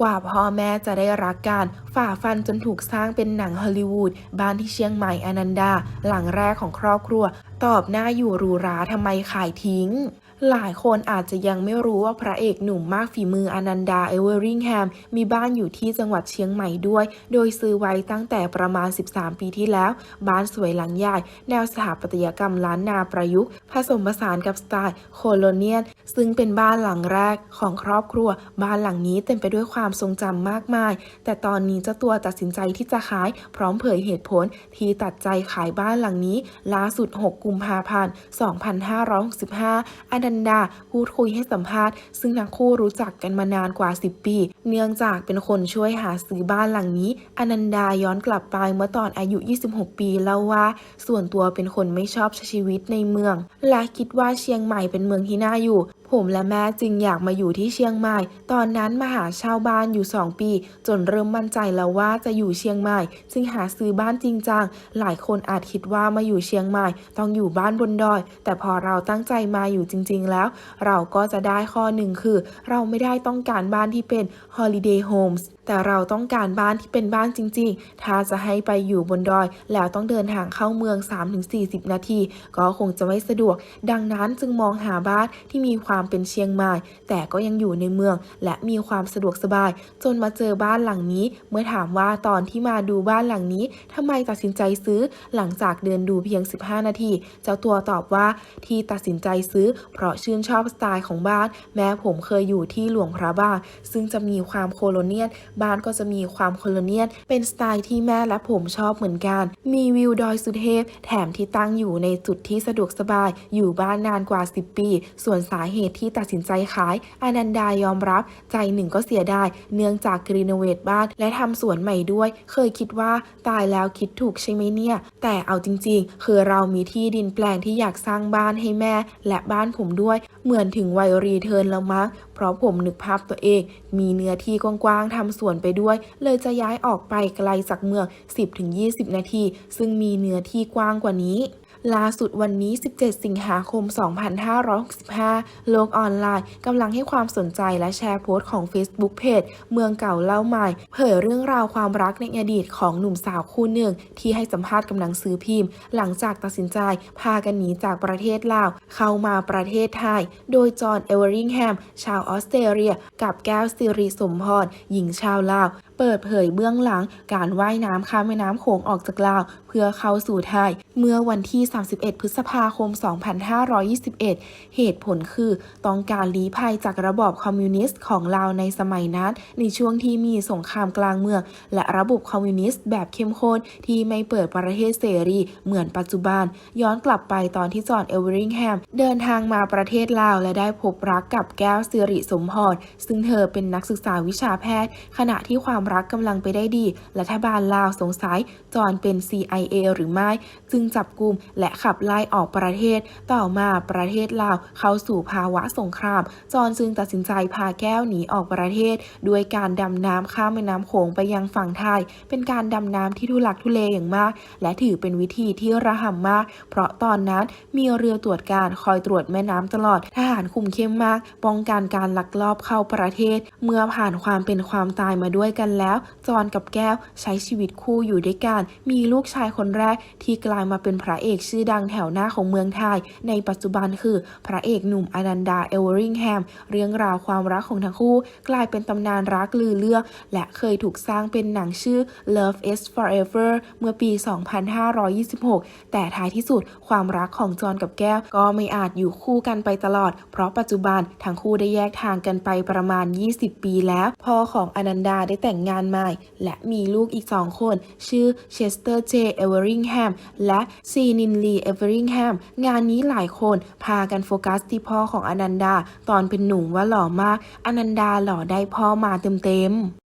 กว่าพ่อแม่จะได้รักกัน ฝ่าฟันจนถูกสร้างเป็นหนังฮอลลีวูดบ้านที่เชียงใหม่อนันดา หลังแรกของครอบครัวตอบหน้าอยู่หรูหราทำไมขายทิ้ง หลายคนอาจจะยังไม่รู้ว่าพระเอกหนุ่มมากฝีมืออนันดาเอเวอริงแฮมมีบ้านอยู่ที่จังหวัดเชียงใหม่ด้วย โดยซื้อไว้ตั้งแต่ประมาณ 13 ปีที่แล้ว บ้านสวยหลังใหญ่แนวสถาปัตยกรรมล้านนาประยุกต์ ผสมผสานกับสไตล์โคโลเนียลซึ่งเป็นบ้านหลังแรกของครอบครัว บ้านหลังนี้เต็มไปด้วยความทรงจำมากมาย แต่ตอนนี้เจ้าตัวตัดสินใจที่จะขาย พร้อมเผยเหตุผลที่ตัดใจขายบ้านหลังนี้ล่าสุด 6กุมภาพันธ์ 2565 อนันดาพูดคุยให้สัมภาษณ์ ซึ่งทั้งคู่รู้จักกันมานานกว่า 10 ปี เนื่องจากเป็นคนช่วยหาซื้อบ้านหลังนี้ อนันดาย้อนกลับไปเมื่อตอนอายุ 26 ปีเล่าว่า ส่วนตัวเป็นคนไม่ชอบใช้ชีวิตในเมือง และคิดว่าเชียงใหม่เป็นเมืองที่น่าอยู่ ผมและแม่จึงอยากมาอยู่ที่เชียงใหม่ ตอนนั้นมาหาเช่าบ้านอยู่ 2 ปี จนเริ่มมั่นใจแล้วว่าจะอยู่เชียงใหม่ จึงหาซื้อบ้านจริงจังหลายคนอาจคิดว่ามาอยู่เชียงใหม่ต้องอยู่บ้านบนดอย แต่พอเราตั้งใจมาอยู่จริง ๆ แล้ว เราก็จะได้ข้อหนึ่งคือ เราไม่ได้ต้องการบ้านที่เป็น holiday homes แต่เราต้องการบ้านที่เป็นบ้านจริง ๆ ถ้าจะให้ไปอยู่บนดอย แล้วต้องเดินทางเข้าเมือง 3-40 นาที ก็คงจะไม่สะดวก ดังนั้นจึงมองหาบ้านที่มีความเป็นเชียงใหม่ แต่ก็ยังอยู่ในเมือง และมีความสะดวกสบาย จนมาเจอบ้านหลังนี้ เมื่อถามว่าตอนที่มาดูบ้านหลังนี้ทำไมตัดสินใจซื้อ หลังจากเดินดูเพียง 15 นาที เจ้าตัวตอบว่าที่ตัดสินใจซื้อ เพราะชื่นชอบสไตล์ของบ้าน แม้ผมเคยอยู่ที่หลวงพระบางซึ่งจะมีความโคโลเนียลบ้านก็จะมีความโคโลเนียลเป็นสไตล์ที่แม่และผมชอบเหมือนกัน มีวิวดอยสุเทพ แถมที่ตั้งอยู่ในจุดที่สะดวกสบาย อยู่บ้านนานกว่า 10 ปี ส่วนสาเหตุที่ตัดสินใจขาย อนันดายอมรับ ใจหนึ่งก็เสียดาย เนื่องจากรีโนเวทบ้านและทำสวนใหม่ด้วย เคยคิดว่าตายแล้วคิดถูกใช่ไหมเนี่ย แต่เอาจริงๆ คือเรามีที่ดินแปลงที่อยากสร้างบ้านให้แม่ และบ้านผมด้วย เหมือนถึงวัยรีเทิร์นแล้วมั้งเพราะผมนึกภาพตัวเอง มีเนื้อที่กว้างๆทำสวนไปด้วย เลยจะย้ายออกไปไกลจากเมือง 10-20 นาที ซึ่งมีเนื้อที่กว้างกว่านี้ ล่าสุดวันนี้ 17 สิงหาคม 2565 โลกออนไลน์กำลังให้ความสนใจและแชร์โพสต์ของ Facebook เพจเมืองเก่าเล่าใหม่ เผยเรื่องราวความรักในอดีตของหนุ่มสาวคู่หนึ่ง ที่ให้สัมภาษณ์กำลังซื้อพิมพ์ หลังจากตัดสินใจพากันหนีจากประเทศลาว เข้ามาประเทศไทย โดยจอห์นเอเวอริงแฮม ชาวออสเตรเลีย กับแก้วสิริสมพร หญิงชาวลาว เปิดเผยเบื้องหลังการว่ายน้ำข้ามแม่น้ำโขงออกจากลาว เพื่อเข้าสู่ไทย เมื่อวันที่ 31 พฤษภาคม 2521 เหตุผลคือต้องการลี้ภัยจากระบอบคอมมิวนิสต์ของลาวในสมัยนั้น ในช่วงที่มีสงครามกลางเมือง และระบบคอมมิวนิสต์แบบเข้มข้นที่ไม่เปิดประเทศเสรีเหมือนปัจจุบัน ย้อนกลับไปตอนที่จอห์นเอเวอริงแฮมเดินทางมาประเทศลาวและได้พบรักกับแก้วสิริสมพรซึ่งเธอเป็นนักศึกษาวิชาแพทย์ ขณะที่ความรักกำลังไปได้ดี รัฐบาลลาวสงสัยจอนเป็น CIA หรือไม่ จึงจับกลุ่มและขับไล่ออกประเทศ ต่อมาประเทศลาวเข้าสู่ภาวะสงคราม จอนจึงตัดสินใจพาแก้วหนีออกประเทศ ด้วยการดำน้ำข้ามแม่น้ำโขงไปยังฝั่งไทย เป็นการดำน้ำที่ทุลักทุเลอย่างมาก และถือเป็นวิธีที่ระห่ำมาก เพราะตอนนั้นมีเรือตรวจการคอยตรวจแม่น้ำตลอดทหารคุมเข้มมาก ป้องกันการลักลอบเข้าประเทศ เมื่อผ่านความเป็นความตายมาด้วยกันแล้ว จอห์นกับแก้วใช้ชีวิตคู่อยู่ด้วยกัน มีลูกชายคนแรกที่กลายมาเป็นพระเอกชื่อดังแถวหน้าของเมืองไทย ในปัจจุบันคือพระเอกหนุ่มอนันดาเอเวอริงแฮม เรื่องราวความรักของทั้งคู่ กลายเป็นตำนานรักลือเรื่อง และเคยถูกสร้างเป็นหนังชื่อ Love is Forever เมื่อปี 2526 แต่ท้ายที่สุดความรักของจอห์นกับแก้ว ก็ไม่อาจอยู่คู่กันไปตลอด เพราะปัจจุบันทั้งคู่ได้แยกทางกันไปประมาณ 20 ปีแล้ว พ่อของอนันดาได้แต่งงานใหม่ และมีลูกอีกสองคน ชื่อเชสเตอร์เจเอเวอริงแฮมและซีนินลีเอเวอริงแฮมงานนี้หลายคนพากันโฟกัสที่พ่อของอนันดา ตอนเป็นหนุ่มว่าหล่อมาก อนันดาหล่อได้พ่อมาเต็มๆ